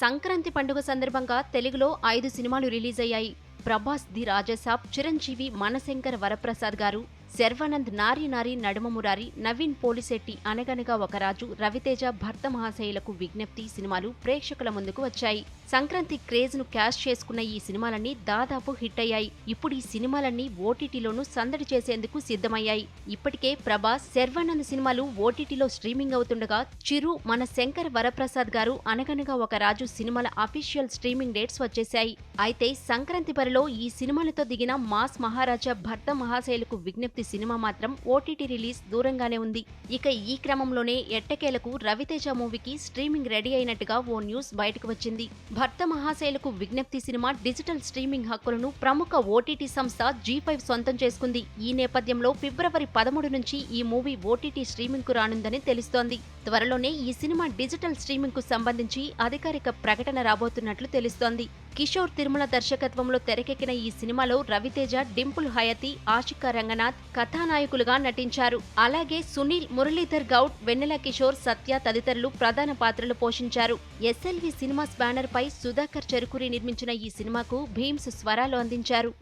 సంక్రాంతి పండుగ సందర్భంగా తెలుగులో ఐదు సినిమాలు రిలీజ్ అయ్యాయి ప్రభాస్ ది రాజసాబ్ చిరంజీవి మనశంకర్ వరప్రసాద్ గారు. శర్వానంద్ నారి నారి నడుమ మురారి నవీన్ పోలిశెట్టి అనగనగా ఒక రాజు రవితేజ భర్త మహాశయులకు విజ్ఞప్తి సినిమాలు ప్రేక్షకుల ముందుకు వచ్చాయి. సంక్రాంతి క్రేజ్ను క్యాష్ చేసుకున్న ఈ సినిమాలన్నీ దాదాపు హిట్ అయ్యాయి ఇప్పుడు ఈ సినిమాలన్నీ ఓటీటీలోనూ సందడి చేసేందుకు సిద్ధమయ్యాయి. ఇప్పటికే ప్రభాస్ శర్వానంద్ సినిమాలు ఓటీటీలో స్ట్రీమింగ్ అవుతుండగా చిరు మన శంకర్ వరప్రసాద్ గారు అనగనగా ఒక రాజు సినిమాల అఫీషియల్ స్ట్రీమింగ్ డేట్స్ వచ్చేశాయి. అయితే సంక్రాంతి పరిలో ఈ సినిమాలతో దిగిన మాస్ మహారాజా భర్త మహాశయులకు విజ్ఞప్తి సినిమా మాత్రం ఓటీటీ రిలీజ్ దూరంగానే ఉంది. ఇక ఈ క్రమంలోనే ఎట్టకేలకు రవితేజ మూవీకి స్ట్రీమింగ్ రెడీ అయినట్టుగా ఓ న్యూస్ బయటకు వచ్చింది. భర్త మహాశైలకు విజ్ఞప్తి సినిమా డిజిటల్ స్ట్రీమింగ్ హక్కులను ప్రముఖ ఓటీటీ సంస్థ జీ ఫైవ్ సొంతం చేసుకుంది. ఈ నేపథ్యంలో ఫిబ్రవరి పదమూడు నుంచి ఈ మూవీ ఓటీటీ స్ట్రీమింగ్కు రానుందని తెలుస్తోంది. త్వరలోనే ఈ సినిమా డిజిటల్ స్ట్రీమింగ్కు సంబంధించి అధికారిక ప్రకటన రాబోతున్నట్లు తెలుస్తోంది. కిషోర్ తిరుమల దర్శకత్వంలో తెరకెక్కిన ఈ సినిమాలో రవితేజ డింపుల్ హయతి ఆశిక రంగనాథ్ కథానాయకులుగా నటించారు. అలాగే సునీల్ మురళీధర్ గౌడ్ వెన్నెల కిషోర్ సత్య తదితరులు ప్రధాన పాత్రలు పోషించారు. ఎస్ఎల్వి సినిమాస్ బ్యానర్ పై సుధాకర్ చెరుకురి నిర్మించిన ఈ సినిమాకు భీమ్స్ స్వరాలు అందించారు.